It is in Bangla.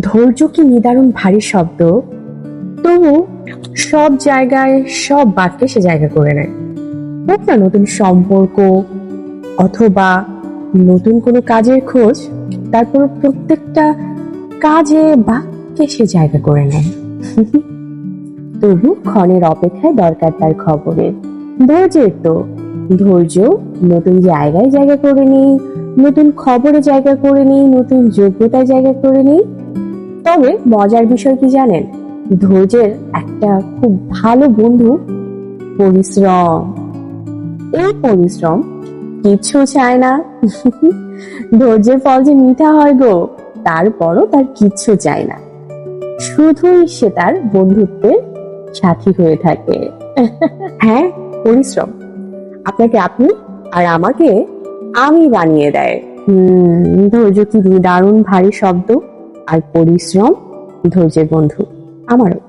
ধৈর্য কি নিদারুণ ভারী শব্দ, তবু সব জায়গায় সব বাক্যে সে জায়গা করে নেয়। হোক না নতুন সম্পর্ক অথবা নতুন কোনো কাজের খোঁজ তারপর প্রত্যেকটা কাজে বাক্যে সে জায়গা করে নেয়। তবু ক্ষণের অপেক্ষায় দরকার তার খবরের। ধৈর্যের তো। ধৈর্য নতুন জায়গায় জায়গা করে নিই নতুন খবরে জায়গা করে নিই, নতুন যোগ্যতায় জায়গা করে নিই। তবে মজার বিষয় কি জানেন? ধৈর্যের একটা খুব ভালো বন্ধু পরিশ্রম। এই পরিশ্রম কিচ্ছু চায় না। ধৈর্যের ফল যে মিঠা হয় গো, তারপরও তার কিচ্ছু চায় না। শুধুই সে তার বন্ধুত্বের সাথী হয়ে থাকে। হ্যাঁ পরিশ্রম। আপনাকে আপনি আর আমাকে আমি বানিয়ে দেয়। হুম ধৈর্য কি দারুণ ভারী শব্দ? আর পরিশ্রম? ধৈর্যের বন্ধু আমারও।